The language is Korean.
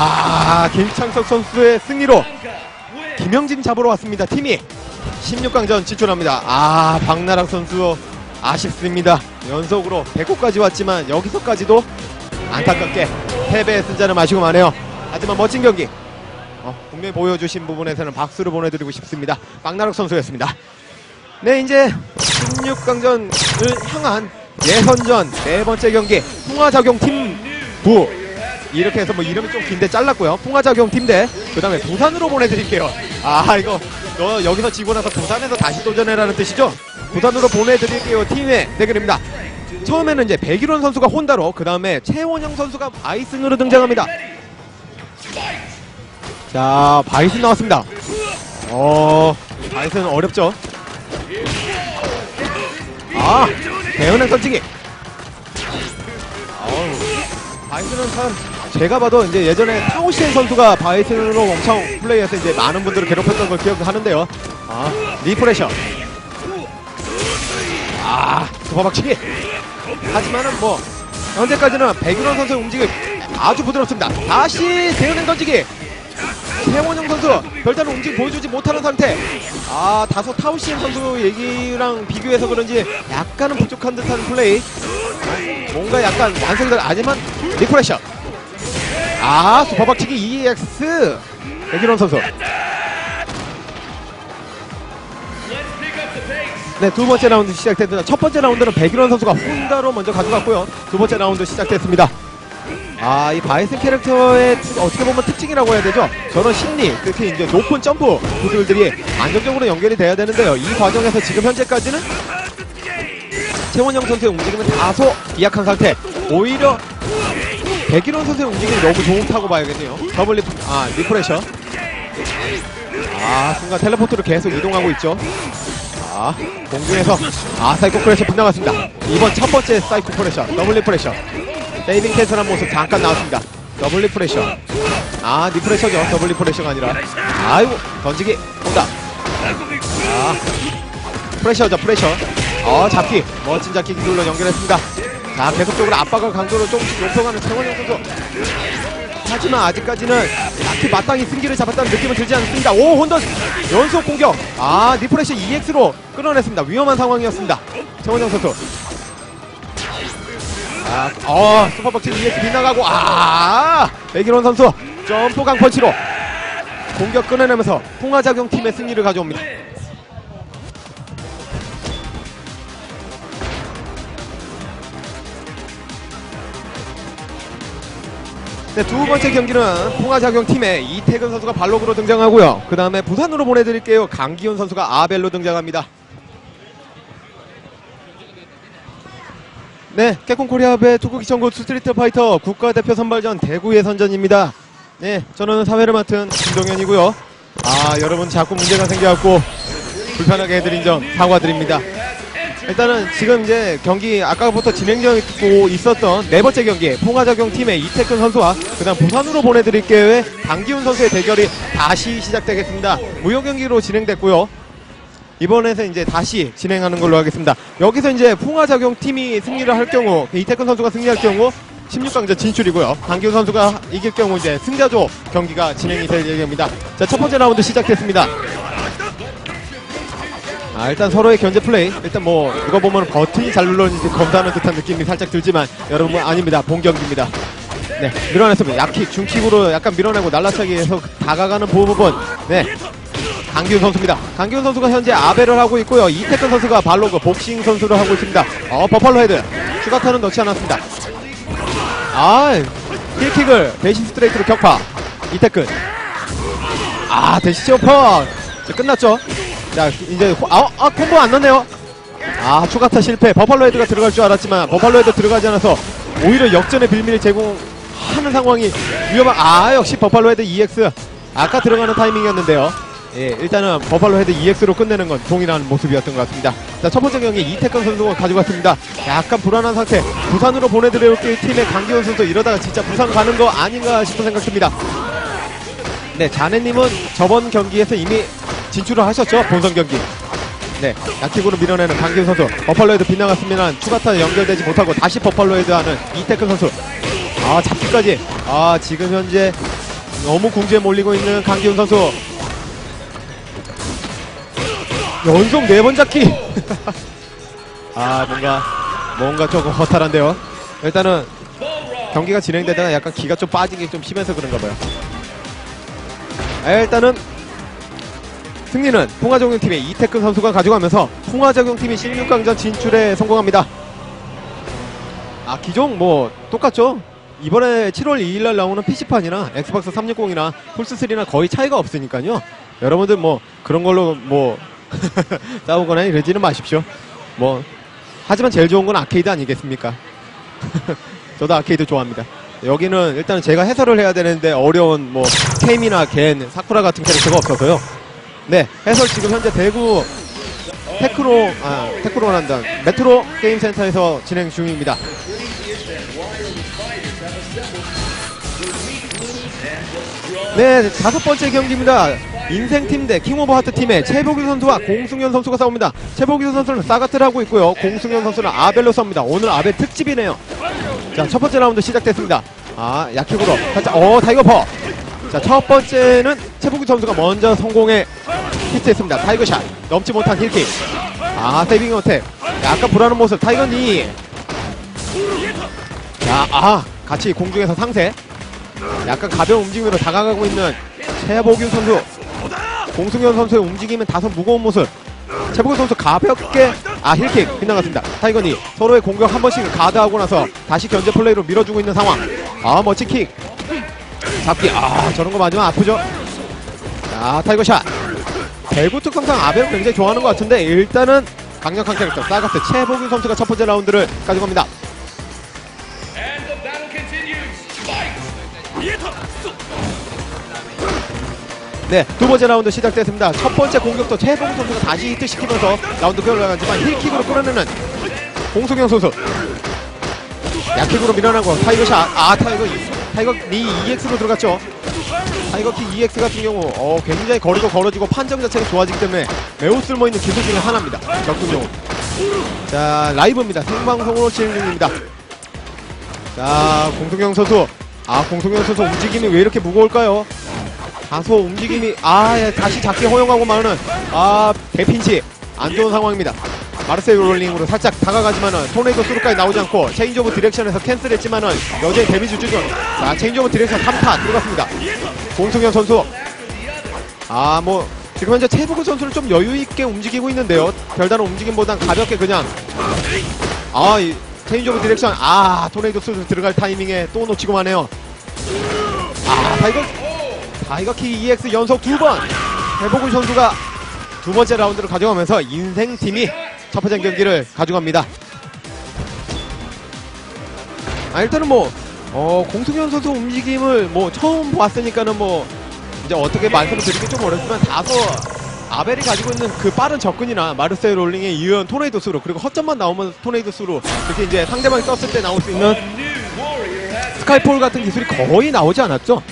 아, 김창석 선수의 승리로 김영진 잡으러 왔습니다. 팀이 16강전 진출합니다. 아, 박나락 선수 아쉽습니다. 연속으로 100호까지 왔지만 여기서까지도 안타깝게 패배의 승자는 마시고 마네요. 하지만 멋진 경기 어, 분명히 보여주신 부분에서는 박수를 보내드리고 싶습니다. 박나락 선수였습니다. 네, 이제 16강전을 향한 예선전 네 번째 경기 풍화작용 팀부 이렇게 해서 뭐 이름이 좀 긴데 잘랐고요. 풍화작용 팀대 그 다음에 부산으로 보내드릴게요. 아 이거 너 여기서 지고 나서 부산에서 다시 도전해라는 뜻이죠? 부산으로 보내드릴게요. 팀의 대결입니다. 처음에는 이제 백일원 선수가 혼다로 그 다음에 최원영 선수가 바이슨으로 등장합니다. 자 바이슨 나왔습니다. 어 바이슨 어렵죠? 아 대은행 던지기. 아우 바이슨은 참 제가 봐도 이제 예전에 타오시엔 선수가 바이슨으로 엄청 플레이해서 이제 많은 분들을 괴롭혔던 걸 기억하는데요. 아 리프레셔. 아 도파박치기. 하지만은 뭐 현재까지는 백윤원 선수의 움직임 아주 부드럽습니다. 다시 대은행 던지기. 최원영 선수 별다른 움직임 보여주지 못하는 상태. 아 다소 타우시엔 선수 얘기랑 비교해서 그런지 약간은 부족한 듯한 플레이. 뭔가 약간 완성된 아니만 리프레셔. 아 슈퍼박치기 EX 백일원 선수. 네, 두 번째 라운드 시작됐습니다. 첫 번째 라운드는 백일원 선수가 혼다로 먼저 가져갔고요. 두 번째 라운드 시작됐습니다. 아, 이 바이슨 캐릭터의 특- 어떻게 보면 특징이라고 해야 되죠? 저런 심리, 특히 이제 높은 점프 구슬들이 안정적으로 연결이 돼야 되는데요. 이 과정에서 지금 현재까지는 최원영 선수의 움직임은 다소 미약한 상태. 오히려 백일원 선수의 움직임이 너무 좋다고 봐야겠네요. 더블 리프, 아, 리프레셔. 아, 순간 텔레포트로 계속 이동하고 있죠. 아, 공중에서 아 사이코 프레셔 빗나갔습니다. 이번 첫 번째 사이코 프레셔, 더블 리프레셔. 세이빙 캔슬한 모습 잠깐 나왔습니다. 더블 리프레셔. 아, 리프레셔죠. 더블 리프레셔가 아니라. 아이고, 던지기 온다. 아, 프레셔죠, 프레셔. 어, 잡기. 멋진 잡기 기술로 연결했습니다. 자, 계속적으로 압박을 강도로 조금씩 높여가는 최원영 선수. 하지만 아직까지는 딱히 마땅히 승기를 잡았다는 느낌은 들지 않습니다. 오 혼던 연속 공격. 아 리프레시 EX로 끌어냈습니다. 위험한 상황이었습니다. 최원영 선수. 아, 어 슈퍼박치 EX 빗나가고 아 백일원 선수 점프 강펀치로 공격 끊어내면서 풍화작용 팀의 승리를 가져옵니다. 네, 두 번째 경기는 풍화작용 팀의 이태근 선수가 발록으로 등장하고요. 그 다음에 부산으로 보내드릴게요. 강기훈 선수가 아벨로 등장합니다. 네, 깨콘 코리아배 축구 기천고 스트리트 파이터 국가대표 선발전 대구 예선전입니다. 네, 저는 사회를 맡은 김동현이고요. 아, 여러분 자꾸 문제가 생겨갖고 불편하게 해드린 점 사과드립니다. 일단은 지금 이제 경기 아까부터 진행되고 있었던 네 번째 경기 풍화작용 팀의 이태근 선수와 그다음 부산으로 보내드릴게요의 강기훈 선수의 대결이 다시 시작되겠습니다. 무효 경기로 진행됐고요. 이번에서 이제 다시 진행하는 걸로 하겠습니다. 여기서 이제 풍화작용 팀이 승리를 할 경우 이태근 선수가 승리할 경우 16강전 진출이고요. 강기훈 선수가 이길 경우 이제 승자조 경기가 진행이 될 예정입니다. 자, 첫 번째 라운드 시작됐습니다. 아, 일단 서로의 견제 플레이. 일단 뭐, 이거 보면 버튼이 잘 눌러있는지 검사하는 듯한 느낌이 살짝 들지만, 여러분, 아닙니다. 본 경기입니다. 네, 밀어냈습니다. 약킥, 중킥으로 약간 밀어내고 날라차기해서 다가가는 부분. 네. 강기훈 선수입니다. 강기훈 선수가 현재 아베를 하고 있고요. 이태근 선수가 발로그 복싱 선수를 하고 있습니다. 어, 버팔로 헤드. 추가타는 넣지 않았습니다. 아, 힐킥을 대시 스트레이트로 격파. 이태근. 아, 시오퍼. 이제 끝났죠? 자, 이제, 호- 아, 아, 콤보 안 넣네요. 아, 추가타 실패. 버팔로 헤드가 들어갈 줄 알았지만, 버팔로 헤드 들어가지 않아서, 오히려 역전의 빌미를 제공하는 상황이 위험한, 아, 역시 버팔로 헤드 EX. 아까 들어가는 타이밍이었는데요. 예, 일단은 버팔로 헤드 EX로 끝내는 건 동일한 모습이었던 것 같습니다. 자, 첫 번째 경기 이태권 선수가 가져갔습니다. 약간 불안한 상태. 부산으로 보내드릴 팀의 강기훈 선수 이러다가 진짜 부산 가는 거 아닌가 싶은 생각 듭니다. 네, 자네님은 저번 경기에서 이미 진출을 하셨죠? 본선 경기. 네, 약킥으로 밀어내는 강기훈 선수. 버팔로헤드 빗나갔으면 추가타 연결되지 못하고 다시 버팔로헤드 하는 이태근 선수. 아, 잡기까지. 아, 지금 현재 너무 궁지에 몰리고 있는 강기훈 선수. 연속 네 번 잡기. 아 뭔가 뭔가 조금 허탈한데요. 일단은 경기가 진행되다가 약간 기가 좀 빠지기 좀 심해서 그런가 봐요. 아, 일단은 승리는 통화적용팀의 이태근 선수가 가져가면서 통화적용팀이 16강전 진출에 성공합니다. 아 기종 뭐 똑같죠? 이번에 7월 2일날 나오는 PC판이나 엑스박스 360이나 플스3나 거의 차이가 없으니까요. 여러분들 뭐 그런 걸로 뭐 싸우거나 이러지는 마십시오. 뭐 하지만 제일 좋은 건 아케이드 아니겠습니까? 저도 아케이드 좋아합니다. 여기는 일단 제가 해설을 해야 되는데 어려운 뭐 캠이나 겐, 사쿠라 같은 캐릭터가 없어서요. 네, 해설 지금 현재 대구 테크노 아 테크노란다 메트로 게임 센터에서 진행 중입니다. 네, 다섯 번째 경기입니다. 인생팀 대 킹오브 하트 팀의 최복규 선수와 공승현 선수가 싸웁니다. 최복규 선수는 사가트를 하고 있고요. 공승현 선수는 아벨로 싸웁니다. 오늘 아벨 특집이네요. 자, 첫 번째 라운드 시작됐습니다. 아, 약킥으로 살짝 어, 타이거 퍼. 자, 첫 번째는 최복규 선수가 먼저 성공에 히트했습니다. 타이거 샷. 넘지 못한 힐킥. 아, 세이빙 어택. 약간 불안한 모습. 타이거 니. 자, 아, 같이 공중에서 상세. 약간 가벼운 움직임으로 다가가고 있는 최복윤 선수. 공승현 선수의 움직임은 다소 무거운 모습. 최복윤 선수 가볍게 아 힐킥 빗나갔습니다. 타이거니 서로의 공격 한 번씩 가드하고 나서 다시 견제 플레이로 밀어주고 있는 상황. 아 멋진 킥. 잡기 아 저런 거 맞으면 아프죠. 자 타이거 샷. 대구 특성상 아벨을 굉장히 좋아하는 것 같은데 일단은 강력한 캐릭터 사가스 최복윤 선수가 첫 번째 라운드를 가져갑니다. 네, 두 번째 라운드 시작됐습니다. 첫 번째 공격도 최봉 선수가 다시 히트시키면서 라운드 끌어나가지만 힐킥으로 끌어내는 공승영 선수. 약킥으로 밀어내고 타이거 샷. 아, 타이거, 타이거 니 EX로 들어갔죠. 타이거 킥 EX 같은 경우 어, 굉장히 거리가 걸어지고 판정 자체가 좋아지기 때문에 매우 쓸모있는 기술 중에 하나입니다. 적군용. 자, 라이브입니다. 생방송으로 진행 중입니다. 자, 공승영 선수. 아, 공승영 선수 움직임이 왜 이렇게 무거울까요? 다소 움직임이 아 예, 다시 잡기 허용하고 마는 아 대핀치 안 좋은 상황입니다. 마르세이 롤링으로 살짝 다가가지만은 토네이도 수루까지 나오지 않고 체인지 오브 디렉션에서 캔슬했지만은 여전히 데미지 주죠. 자 체인지 오브 디렉션 3타 들어갔습니다. 공승현 선수 아 뭐 지금 현재 최부구 선수는 좀 여유 있게 움직이고 있는데요. 별다른 움직임보단 가볍게 그냥 아 이, 체인지 오브 디렉션 아 토네이도 수루 들어갈 타이밍에 또 놓치고 마네요. 아 타이거 타이거키 EX 연속 두번 대복훈 선수가 두 번째 라운드를 가져가면서 인생팀이 첫 번째 경기를 가져갑니다. 아, 일단은 뭐, 어, 공승현 선수 움직임을 뭐 처음 봤으니까는 뭐, 이제 어떻게 말씀을 드리기 좀 어렵지만 다소 아벨이 가지고 있는 그 빠른 접근이나 마르세이 롤링에 이은 토네이도 수로 그리고 허점만 나오면 토네이도 수로 이렇게 이제 상대방이 떴을 때 나올 수 있는 스카이폴 같은 기술이 거의 나오지 않았죠.